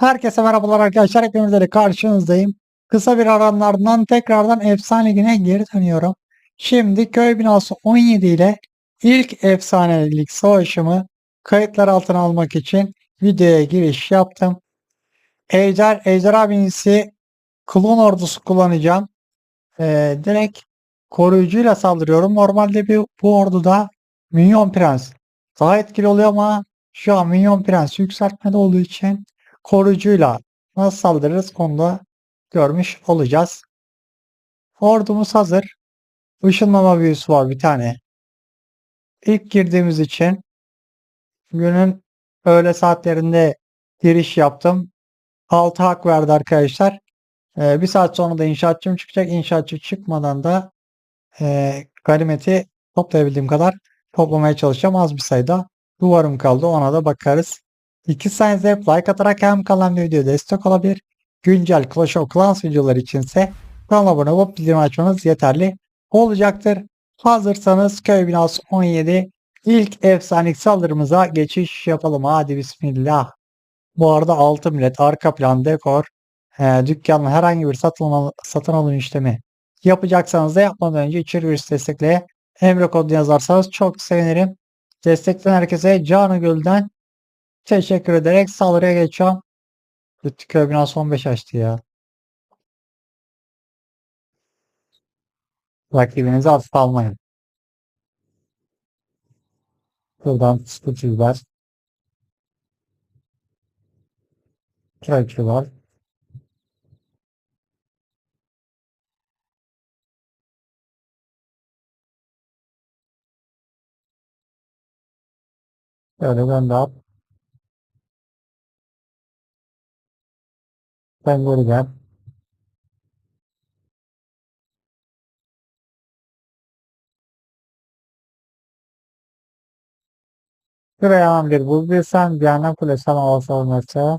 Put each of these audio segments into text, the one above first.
Herkese merhabalar arkadaşlar. Hepinizle karşınızdayım. Kısa bir aranın tekrardan efsane ligine geri dönüyorum. Şimdi köy binası 17 ile ilk efsanelik savaşımı kayıtlar altına almak için videoya giriş yaptım. Ejder, Ejderha binisi klon ordusu kullanacağım. Ee, direkt koruyucuyla saldırıyorum. Normalde bir, bu orduda Minyon Prens daha etkili oluyor ama şu an Minyon Prens yükseltmede olduğu için koruyucuyla nasıl saldırırız onu da görmüş olacağız. Ordumuz hazır. Işınlama büyüsü var bir tane. İlk girdiğimiz için günün öğle saatlerinde giriş yaptım. 6 hak verdi arkadaşlar. Ee, bir saat sonra da inşaatçım çıkacak. İnşaatçı çıkmadan da e, ganimeti toplayabildiğim kadar toplamaya çalışacağım. Az bir sayıda duvarım kaldı. Ona da bakarız. İki sayınızda hep like atarak hem kalan video destek olabilir. Güncel Clash of Clans videoları içinse kanala abone olup bildirim açmanız yeterli olacaktır. Hazırsanız köy binası 17 ilk efsanelik saldırımıza geçiş yapalım. Hadi bismillah. Bu arada 6 millet arka plan dekor e, dükkanın herhangi bir satın, al- satın alım işlemi yapacaksanız da yapmadan önce içeri giriş destekle Emre kodunu yazarsanız çok sevinirim. Destekleyen herkese canı gölden teşekkür ederek saldırıya geçiyorum. Lütfü binası 15 açtı ya. Rakibinizi hafife almayın. Buradan sıkıcılar. Trakya'lar. Böyle ben de at. Ben geri gel. Şuraya bir buz bir sen bir yandan kule sana olsa olmazsa.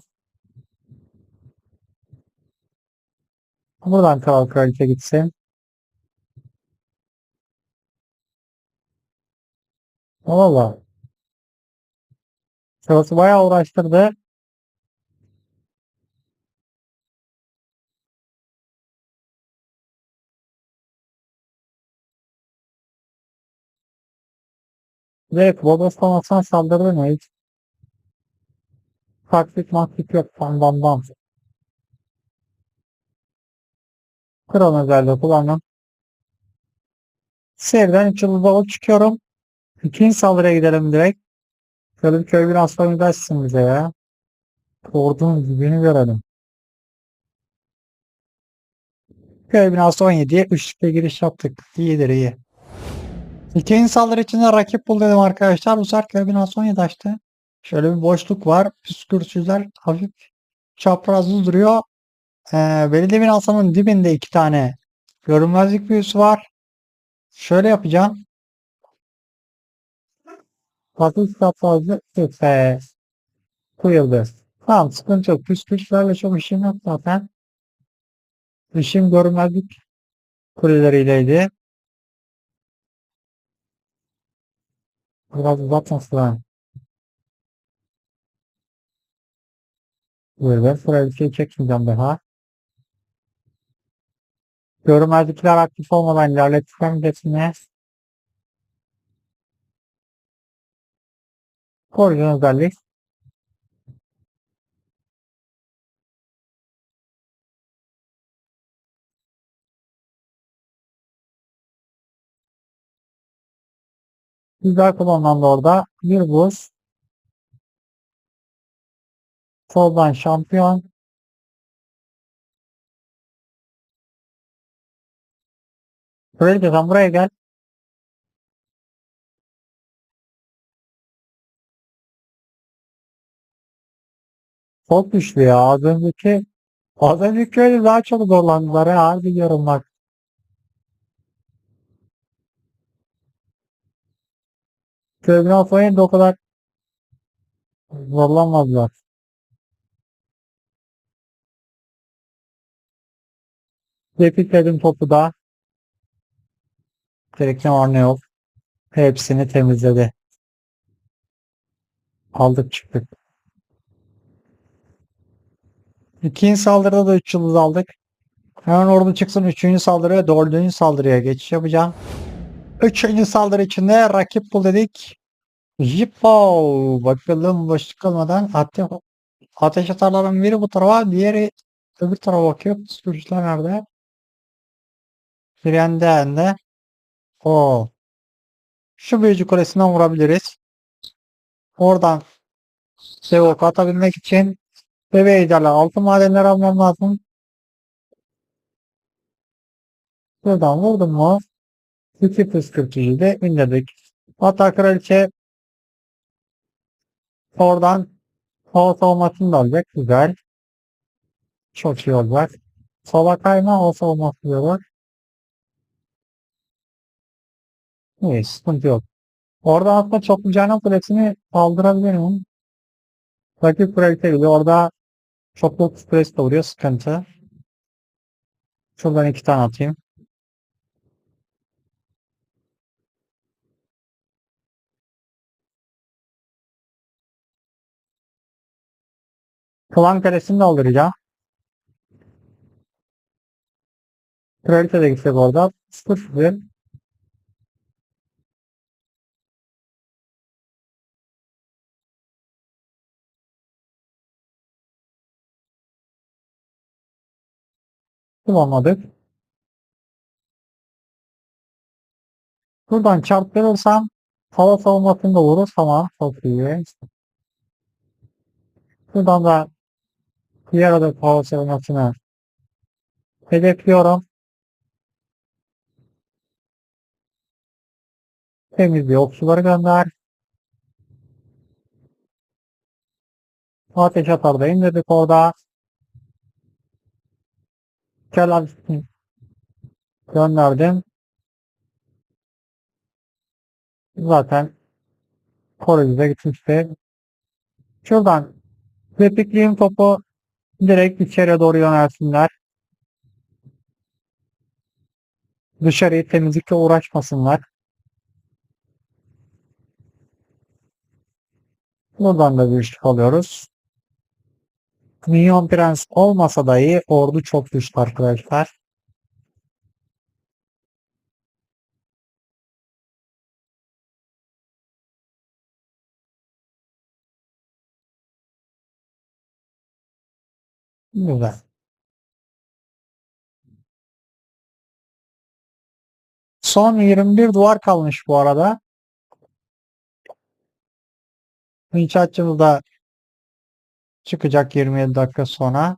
Buradan kral kraliçe gitsin. Valla. Sırası bayağı uğraştırdı. Direkt bodoslamasına saldırdı mı hiç? Taktik maktik yok. Bam bam. Kral özelliği kullandım. Seriden 3 yıldız alıp çıkıyorum. İkinci saldırıya gidelim direkt. Şöyle bir köy bir aslanı dersin bize ya. Ordunun dibini görelim. Köy binası 17'ye üçlükle giriş yaptık. İyidir iyi. İkinci saldırı içinde rakip bul dedim arkadaşlar. Bu binası 17 açtı. Şöyle bir boşluk var. Püskürtücüler hafif çaprazlı duruyor. Ee, belediye binasının dibinde iki tane görünmezlik büyüsü var. Şöyle yapacağım. Hafif çaprazlı süper. Koyuldu. Tamam sıkıntı yok. Püskürtücülerle çok işim yok zaten. İşim görünmezlik kuleleriyleydi. Sırayla bir şey çekmeyeceğim daha. Görünmezlikler aktif olmadan ilerleteceğim hepsini. Koruyucu özellik. Güzel kullanılan da orada. Bir buz. Soldan şampiyon. Sen buraya gel. Çok güçlü ya. Az önceki az önceki öyle daha çok zorlandılar ya. Harbi diyorum Köyün alfayın da o kadar zorlanmadılar. Repikledim topu da. Ne yok. Hepsini temizledi. Aldık çıktık. İkinci saldırıda da 3 yıldız aldık. Hemen ordu çıksın 3. saldırı ve 4. saldırıya geçiş yapacağım. 3. saldırı içinde rakip bul dedik. Jippo. Bakalım boşluk kalmadan ate ateş atarların biri bu tarafa diğeri öbür tarafa bakıyor. Sürücüler nerede? Frenden de. O. Şu büyücü kulesinden vurabiliriz. Oradan Sevok atabilmek için Bebe ejderha altın madenleri almam lazım. Buradan vurdum mu? 2 püskürtücü de indirdik. Hatta kraliçe oradan hava savunmasını da alacak. Güzel. Çok iyi olacak. Sola kayma hava savunması diyorlar. İyi sıkıntı yok. Orada aslında çoklu canım kulesini kaldırabilirim. Rakip kraliçe gibi orada çoklu stres de vuruyor sıkıntı. Şuradan iki tane atayım. Klan karesini de aldıracağım. Kraliçe de gitsek orada. Sıfır sıfır. Bulamadık. Buradan çarptırırsam hava savunmasını da vurur. Tamam. Çok iyi. Buradan da diğer adet hava savunmasını hedefliyorum. Temiz bir okçuları gönder. Ateş atar da indirdik orada. Gel gönderdim. Zaten koruyucuda gitmişti. Şuradan replikliyim topu direkt içeriye doğru yönelsinler. Dışarıyı temizlikle uğraşmasınlar. Buradan da bir üçlük alıyoruz. Minyon Prens olmasa dahi ordu çok güçlü arkadaşlar. Güzel. Son 21 duvar kalmış bu arada. İnşaatçımız da çıkacak 27 dakika sonra.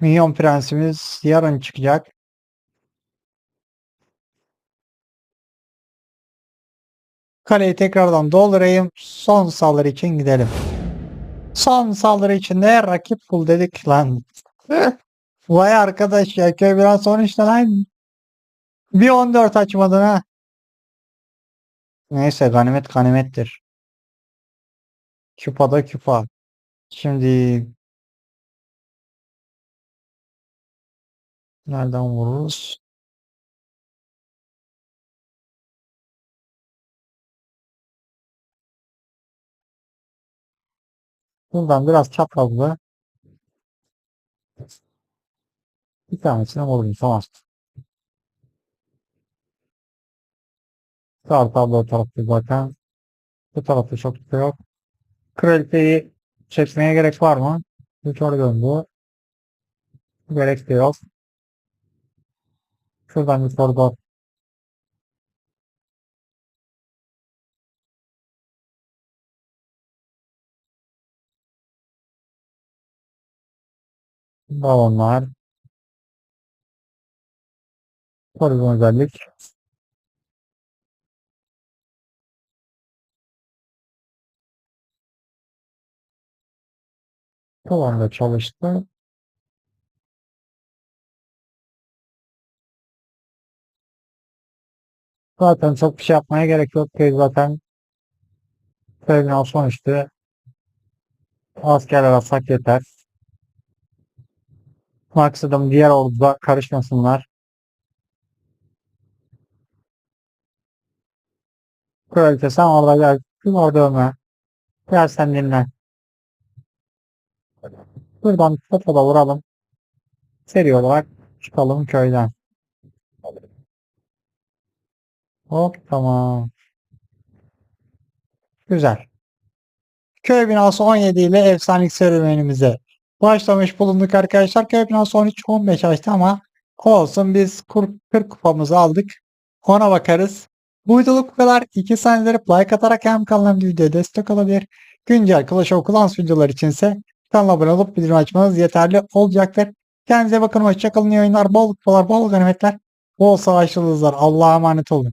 Minyon Prensimiz yarın çıkacak. Kaleyi tekrardan doldurayım. Son saldırı için gidelim. Son saldırı içinde rakip bul dedik lan. Vay arkadaş ya köy biraz sonuçta lan. Bir 14 açmadın ha. Neyse ganimet ganimettir. Küpa da küpa. Şimdi nereden vururuz? Buradan biraz çaprazlı. Bir tanesine vurdum tamam. Sağ tablo tarafı zaten. Bu tarafta çok şey yok. Kraliçeyi çekmeye gerek var mı? Yukarı döndü. Gerek de yok. Şuradan yukarı doğru. Balonlar. Poligon özellik. Tamam da çalıştı. Zaten çok bir şey yapmaya gerek yok ki zaten terminal sonuçta askerler alsak yeter. Maksimum diğer orduda karışmasınlar. Kraliçe sen orada gel. Kim orada ölme. Gel sen dinlen. Buradan topa da vuralım. Seri olarak çıkalım köyden. Hop tamam. Güzel. Köy binası 17 ile efsanelik serüvenimize başlamış bulunduk arkadaşlar. Köy binası 13-15 açtı ama olsun biz kur- 40 kupamızı aldık. Ona bakarız. Bu videoluk bu kadar. 2 saniyeleri like atarak hem kanalım videoya destek olabilir. Güncel Clash of Clans videolar içinse kanala abone olup bildirim açmanız yeterli olacaktır. Kendinize bakın. Hoşçakalın. İyi oyunlar. Bol kupalar, bol ganimetler. Bol savaşçılığınızlar. Allah'a emanet olun.